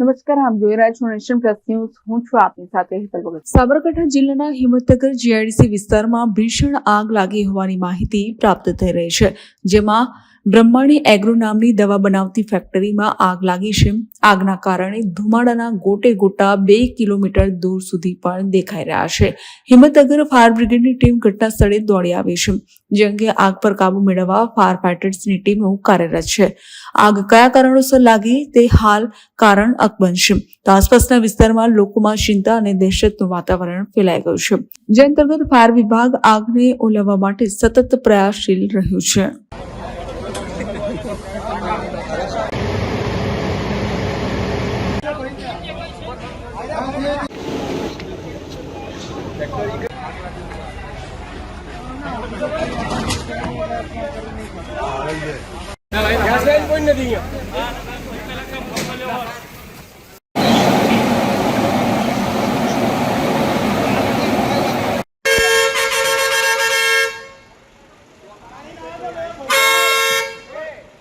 નમસ્કાર, આપ જોઈ રહ્યા છો નેશન પ્લસ ન્યૂઝ. હું છું આપની સાથે હિતલ ભગત. સાબરકાંઠા જિલ્લાના હિંમતનગર જીઆઈડીસી વિસ્તારમાં ભીષણ આગ લાગી હોવાની માહિતી પ્રાપ્ત થઈ રહી છે, જેમાં બ્રહ્માણી એગ્રો નામની દવા બનાવતી ફેક્ટરીમાં આગ લાગી છે. આગના કારણે ધુમાડાના ગોટે ગોટા બે કિલોમીટર દૂર સુધી પણ દેખાઈ રહ્યા છે. હિંમતનગર ફાયર બ્રિગેડની ટીમ ઘટના સ્થળે દોડી આવી છે. જે અંગે આગ પર કાબુ મેળવવા ફાયર ફાઇટર્સની ટીમો કાર્યરત છે. આગ કયા કારણોસર લાગી તે હાલ કારણ અકબંધ છે. તો આસપાસના વિસ્તારમાં લોકોમાં ચિંતા અને દહેશતનું વાતાવરણ ફેલાઈ ગયું છે. જે અંતર્ગત ફાયર વિભાગ આગને ઓલવવા માટે સતત પ્રયાસશીલ રહ્યું છે. કોઈ નથી અહીંયા